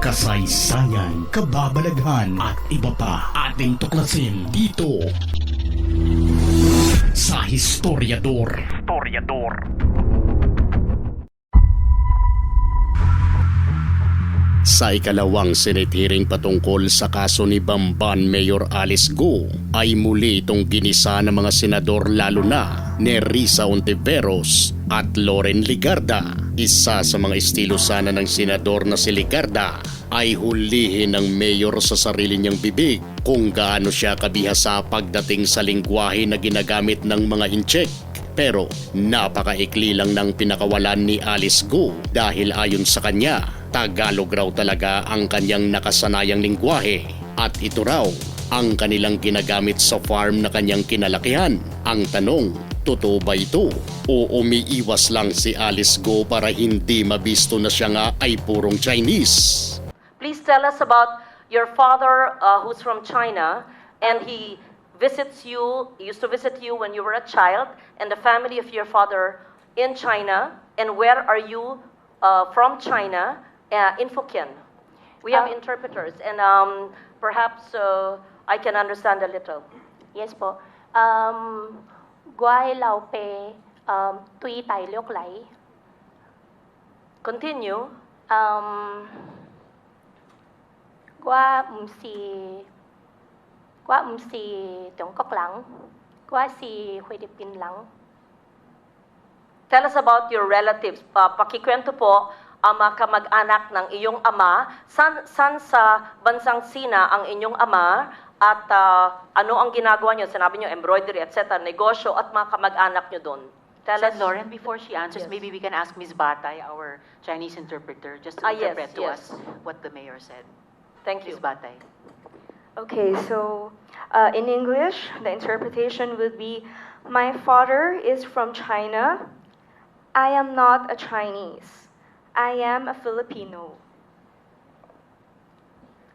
kasaysayan, kababalaghan at iba pa ating tuklasin dito sa Historiador. Historiador. Sa ikalawang Senate hearing patungkol sa kaso ni Bamban Mayor Alice Go ay muli itong ginisa ng mga senador lalo na ni Risa Ontiveros at Loren Ligarda. Isa sa mga estilo sana ng senador na si Ligarda ay hulihin ng mayor sa sarili niyang bibig kung gaano siya kabihasa pagdating sa lingwahe na ginagamit ng mga incheck. Pero napakaikli lang ng pinakawalan ni Alice Go dahil ayon sa kanya, Tagalog raw talaga ang kanyang nakasanayang lingwahe at ito raw ang kanilang ginagamit sa farm na kanyang kinalakihan. Ang tanong, totoo ba ito? O umiiwas lang si Alice Go para hindi mabisto na siya nga ay purong Chinese? Please tell us about your father uh, who's from China and he visits you, he used to visit you when you were a child, and the family of your father in China. And where are you uh, from China uh, in Fukien? We have Uh, interpreters, and um, perhaps uh, I can understand a little. Yes po. Um, Guay Lao Pe, um, Tui Tai Liok Lai, Continue. um, Qua Mù Xì, Qua Mù Xì Trung Quốc Lăng, Qua Xì Philippines Lăng. Tell us about your relatives. Pa pakikwento po ang mga kamag-anak ng iyong ama. San, san sa bansang Sina ang inyong ama at ah, ano ang ginagawa niyo? Sinabi niyo embroidery, etc. Negosyo at mga kamag-anak niyo doon. Tell Sen. us. Lauren, before she answers, Yes. maybe we can ask Ms. Batay, our Chinese interpreter, just to Ah, yes, interpret to yes. us what the mayor said. Thank you. Ms. Batay. Okay, so uh, in English, the interpretation would be My father is from China. I am not a Chinese. I am a Filipino.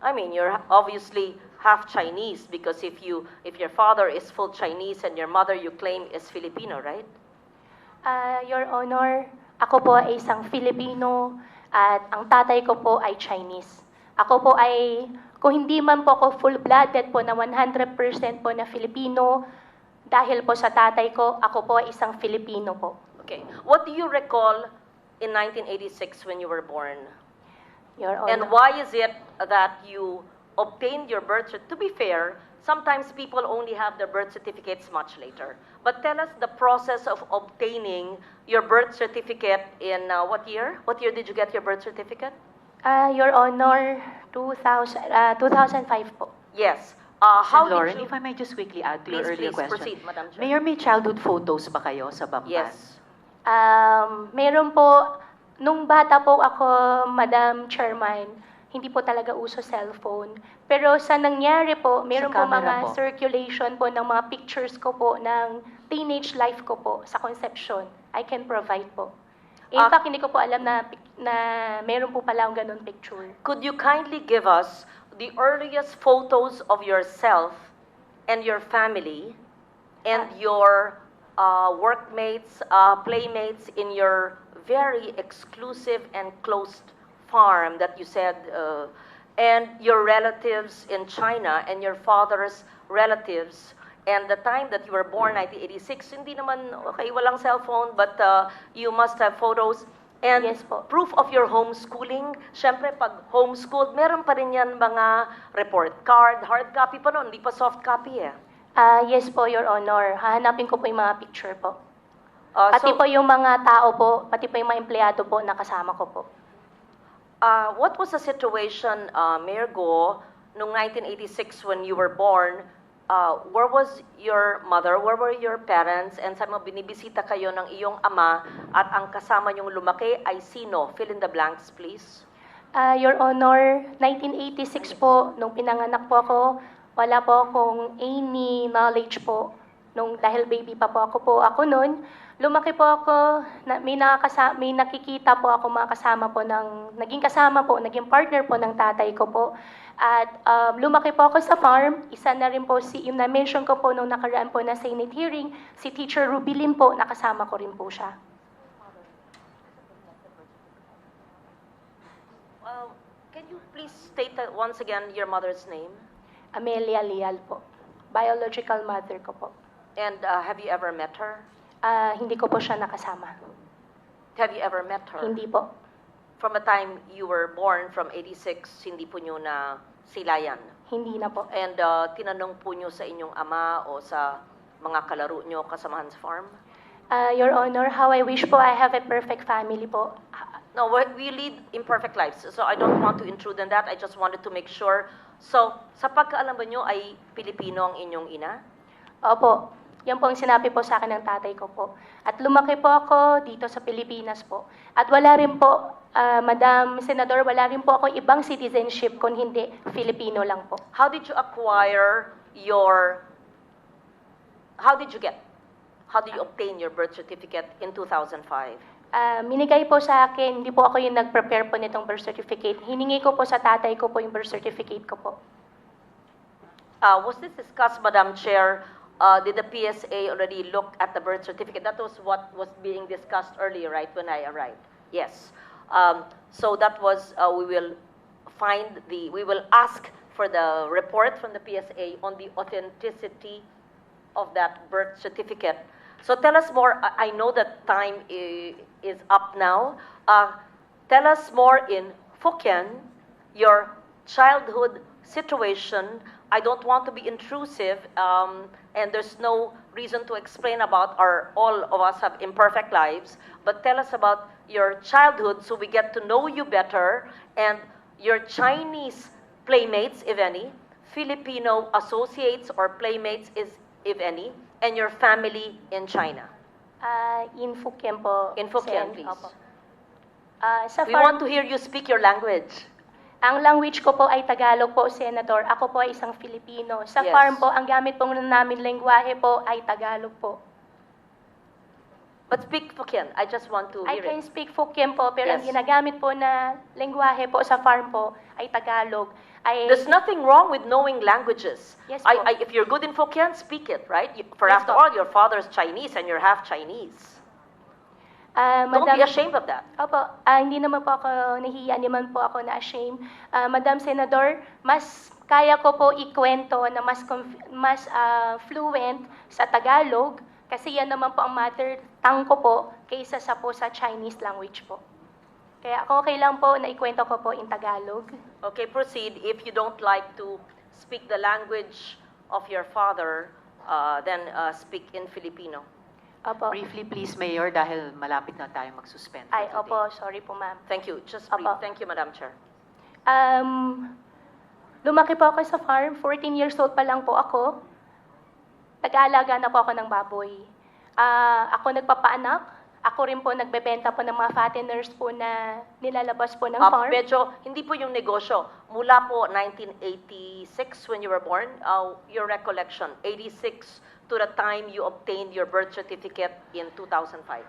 I mean, you're obviously half Chinese because if you if your father is full Chinese and your mother you claim is Filipino, right? Ah, Your Honor, ako po ay isang Filipino at ang tatay ko po ay Chinese. Ako po ay, kung hindi man po ako full-blooded po na 100% po na Filipino, dahil po sa tatay ko, ako po ay isang Filipino po. Okay. What do you recall in 1986 when you were born? Your Honor. And why is it that you obtained your birth certificate? To be fair, sometimes people only have their birth certificates much later. But tell us the process of obtaining your birth certificate in uh, what year? What year did you get your birth certificate? Ah, Your Honor, 2000, ah, 2005 po. Yes. Uh, how. Lauren, did you? if I may just quickly add to your Please, earlier please question. proceed, Madam Chair. Mayor, may childhood photos ba kayo sa Bamban? Yes. Um, meron po, nung bata po ako, Madam Chairman, hindi po talaga uso cellphone. Pero sa nangyari po, meron po mga po. circulation po ng mga pictures ko po ng teenage life ko po sa conception. I can provide po. In Ah. fact, hindi ko po alam na, na meron po pala akong ganun picture. Could you kindly give us the earliest photos of yourself and your family and your uh, workmates, uh, playmates in your very exclusive and closed farm that you said, uh, and your relatives in China and your father's relatives? And the time that you were born, 1986, hindi naman, okay, walang cellphone, but uh, you must have photos. And Yes po. proof of your homeschooling, syempre pag homeschooled, meron pa rin yan mga report card, hard copy pa noon, hindi pa soft copy eh. Ah, yes po, Your Honor. Hahanapin ko po yung mga picture po. Uh, Pati so, po yung mga tao po, pati po yung mga empleyado po na kasama ko po. Uh, what was the situation, uh, Mayor Go, noong 1986 when you were born? Uh, where was your mother? Where were your parents? And sa mga binibisita kayo ng iyong ama at ang kasama niyong lumaki ay sino? Fill in the blanks, please. Ah, Your Honor, 1986 po, nung pinanganak po ako, wala po akong any knowledge po. Nung, dahil baby pa po ako po ako noon, lumaki po ako, na, may, nakakasa, may nakikita po ako mga kasama po ng, naging kasama po, naging partner po ng tatay ko po. At um, lumaki po ako sa farm, isa na rin po si, yung na-mention ko po nung nakaraan po na Senate hearing, si Teacher Rubilin po, nakasama ko rin po siya. Uh, Can you please state that once again your mother's name? Amelia Leal po. Biological mother ko po. And uh, have you ever met her? Ah, hindi ko po siya nakasama. Have you ever met her? Hindi po. From the time you were born from 86, hindi po nyo na silayan. Hindi na po. And uh, tinanong po nyo sa inyong ama o sa mga kalaro nyo kasamahan sa farm? Ah, Your Honor, how I wish po I have a perfect family po. No, we we lead imperfect lives. So I don't want to intrude on that. I just wanted to make sure. So, sa pagkaalam ba nyo ay Pilipino ang inyong ina? Opo, yan po ang sinabi po sa akin ng tatay ko po. At lumaki po ako dito sa Pilipinas po. At wala rin po, ah, Madam Senador, wala rin po ako ibang citizenship kung hindi Filipino lang po. How did you acquire your, how did you get, how did you obtain your birth certificate in 2005? Ah, minigay po sa akin, hindi po ako yung nag-prepare po nitong birth certificate. Hiningi ko po sa tatay ko po yung birth certificate ko po. Uh, was this discussed, Madam Chair? Uh, did the PSA already look at the birth certificate? That was what was being discussed earlier, right, when I arrived? Yes. Um, so that was, uh, we will find the, we will ask for the report from the PSA on the authenticity of that birth certificate. So tell us more. I, know that time is up now. Uh, tell us more in Fukien, your childhood situation. I don't want to be intrusive, um, and there's no reason to explain about our. All of us have imperfect lives, but tell us about your childhood so we get to know you better and your Chinese playmates, if any, Filipino associates or playmates, is if any, and your family in China. Ah, in Fukien po. In Fukien, please. Sa We want to hear you speak your language. Ang language ko po ay Tagalog po, Senator. Ako po ay isang Filipino. Sa Yes. farm po, ang gamit po namin lengguwahe po ay Tagalog po. But speak Fukien. I just want to I hear can it. speak Fukien po, pero ang Yes. ginagamit po na lengguwahe po sa farm po ay Tagalog. Ay, There's nothing wrong with knowing languages. Yes, I, po. I, if you're good in Fukien, speak it, right? You, for Yes, after po. all, your father's Chinese and you're half Chinese. Ah, Don't Madam- be ashamed of that. Opo, ah, hindi naman po ako nahiya, hindi man po ako na-shame. Ah, Madam Senador, mas kaya ko po ikwento na mas, conf- mas ah, fluent sa Tagalog kasi yan naman po ang mother tongue ko po kaysa sa po sa Chinese language po. Kaya ako okay lang po na ikwento ko po in Tagalog. Okay, proceed. If you don't like to speak the language of your father, uh, then uh, speak in Filipino. Opo. Briefly, please, Mayor, dahil malapit na tayo mag-suspend. Ay, today. opo, sorry po ma'am. Thank you. Just brief. Thank you, Madam Chair. Um, lumaki po ako sa farm. 14 years old pa lang po ako. Nag-aalaga na po ako ng baboy. Ah, ako nagpapaanak. Ako rin po nagbebenta po ng mga fatteners po na nilalabas po ng Uh, farm. medyo, hindi po yung negosyo. Mula po 1986 when you were born, uh, your recollection, 86 to the time you obtained your birth certificate in 2005.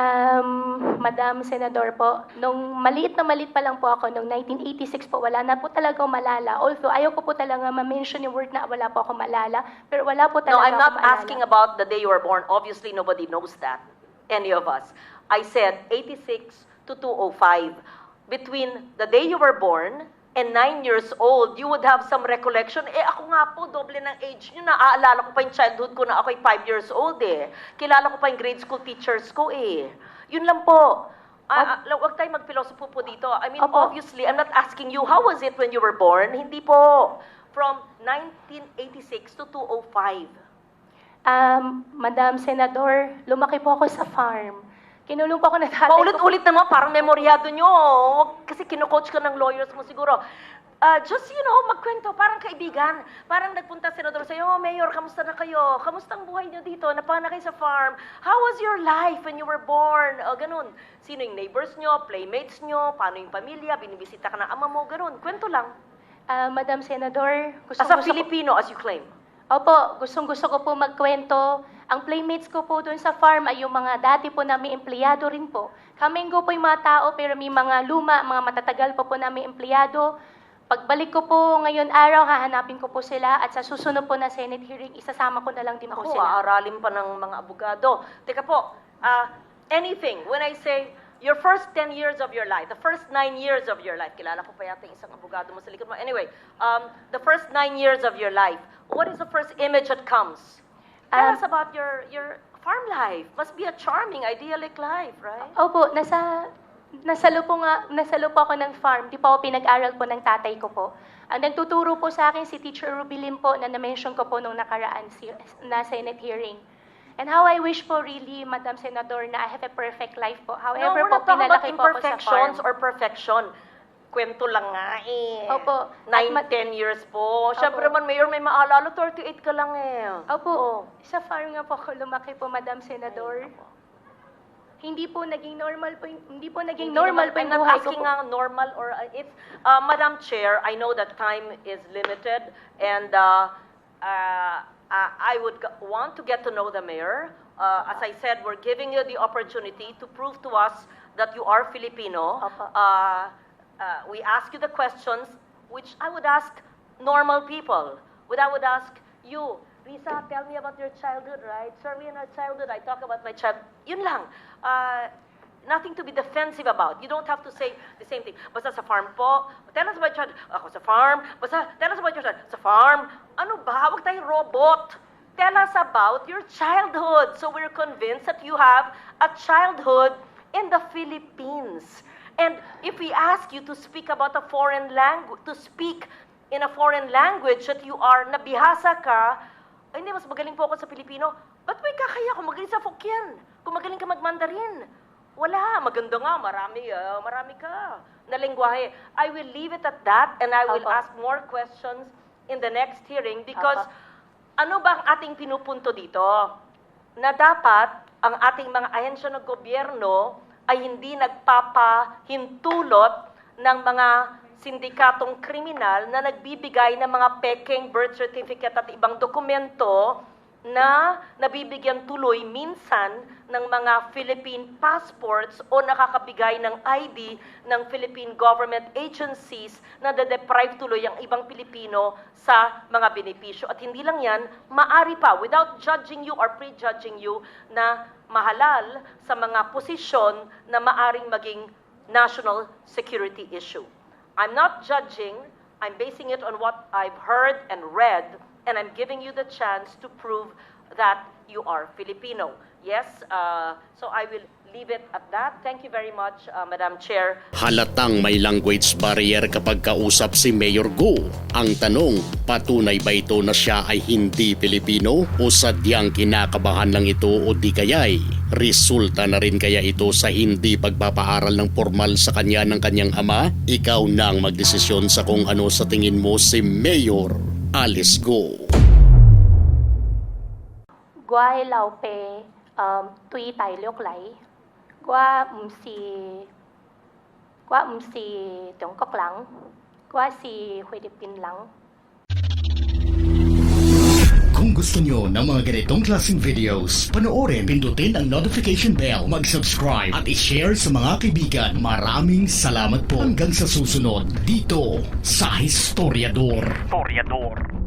Um, Madam Senador po, nung maliit na maliit pa lang po ako, nung 1986 po, wala na po talaga malala. Although, ayaw ko po talaga ma-mention yung word na wala po ako malala. Pero wala po talaga No, I'm not asking about the day you were born. Obviously, nobody knows that, any of us. I said 86 to 205. Between the day you were born and 9 years old, you would have some recollection. Eh, ako nga po, doble ng age nyo. Naaalala ko pa yung childhood ko na ako'y 5 years old eh. Kilala ko pa yung grade school teachers ko eh. Yun lang po. Ah, ah, huwag tayo magpilosopo po dito. I mean, Opo. obviously, I'm not asking you, how was it when you were born? Hindi po. From 1986 to 205. Um, Madam Senador, lumaki po ako sa farm. Kinulong po ako ng tatay. Paulit-ulit naman, parang memoryado nyo. Huwag- Kasi kino-coach ka ng lawyers mo siguro. Ah, just, you know, magkwento, parang kaibigan. Parang nagpunta senador sa'yo, oh, Mayor, kamusta na kayo? Kamusta ang buhay nyo dito? Napana kayo sa farm? How was your life when you were born? O, ganun. Sino yung neighbors nyo, playmates nyo, paano yung pamilya, binibisita ka ng ama mo, ganun. Kwento lang. Ah, Madam Senador, gusto, As a Filipino, as you claim. Opo, gustong gusto ko po magkwento. Ang playmates ko po doon sa farm ay yung mga dati po namin empleyado rin po. Kaming po yung mga tao pero may mga luma, mga matatagal pa po namin empleyado. Pagbalik ko po ngayon araw, hahanapin ko po sila at sa susunod po na Senate hearing, isasama ko na lang din po Ako, sila. aaralin pa ng mga abogado. Teka po, ah, anything, when I say your first 10 years of your life, the first 9 years of your life, kilala ko pa yata yung isang abogado mo sa likod mo. Anyway, um, the first 9 years of your life, what is the first image that comes? Tell Um, us about your, your farm life. Must be a charming, idyllic life, right? Opo, nasa nasalo po nga, nasalo po ako ng farm. Di po ako pinag-aral po ng tatay ko po. Ang nagtuturo po sa akin si Teacher Rubilin po na na-mention ko po nung nakaraan si, na Senate hearing. And how I wish po really, Madam Senador, na I have a perfect life po. No, However we're po, not talking about pinalaki po ako sa farm. imperfections or perfection. Kwento lang nga eh. Opo. 9, At ma- 10 years po. Siyempre naman, Mayor, may maalala, 38 ka lang eh. Opo, sa farm nga po ako lumaki po, Madam Senador. Hindi po naging normal po, yung- hindi po naging Hindi normal naman- po yung I'm not buhay ko asking po. nga normal or uh, it's uh, Madam Chair, I know that time is limited and uh, uh, uh, I would want to get to know the mayor. Uh, as I said, we're giving you the opportunity to prove to us that you are Filipino. Uh, uh, we ask you the questions which I would ask normal people. What I would ask you, Risa, tell me about your childhood, right? Certainly in our childhood, I talk about my child. Yun lang. Nothing to be defensive about. You don't have to say the same thing. Basta sa farm po, tell us about your child. Ako sa farm. Basta tell us about your child. Sa farm. Ano ba? Huwag tayong robot. Tell us about your childhood. So we're convinced that you have a childhood in the Philippines. And if we ask you to speak about a foreign language, to speak in a foreign language that you are nabihasa ka, hindi, mas magaling po ako sa Pilipino. Ba't may kakaya kung magaling sa Fokien? Kung magaling ka magmandarin? Wala, maganda nga, marami, ah, marami ka na lengguwahe. I will leave it at that and I will Opo. ask more questions in the next hearing because Opo. ano ba ang ating pinupunto dito? Na dapat ang ating mga ahensya ng gobyerno ay hindi nagpapahintulot ng mga sindikatong kriminal na nagbibigay ng mga peking birth certificate at ibang dokumento na nabibigyan tuloy minsan ng mga Philippine passports o nakakabigay ng ID ng Philippine government agencies na de-deprive tuloy ang ibang Pilipino sa mga benepisyo. At hindi lang yan, maari pa, without judging you or prejudging you, na mahalal sa mga posisyon na maaring maging national security issue. I'm not judging, I'm basing it on what I've heard and read, and I'm giving you the chance to prove that you are Filipino. Yes, uh, so I will leave it at that. Thank you very much, uh, Madam Chair. Halatang may language barrier kapag kausap si Mayor Go. Ang tanong, patunay ba ito na siya ay hindi Pilipino o sadyang kinakabahan lang ito o di kaya'y resulta na rin kaya ito sa hindi pagpapaaral ng formal sa kanya ng kanyang ama? Ikaw nang magdesisyon sa kung ano sa tingin mo si Mayor Alice Go. Guay lao pe um, tui tai liok lai. Gua um si Gua um si Trung Quốc lang. Gua si Philippines lang. Kung gusto nyo ng mga ganitong klaseng videos, panoorin, pindutin ang notification bell, mag-subscribe at i-share sa mga kaibigan. Maraming salamat po hanggang sa susunod dito sa Historiador. Historiador.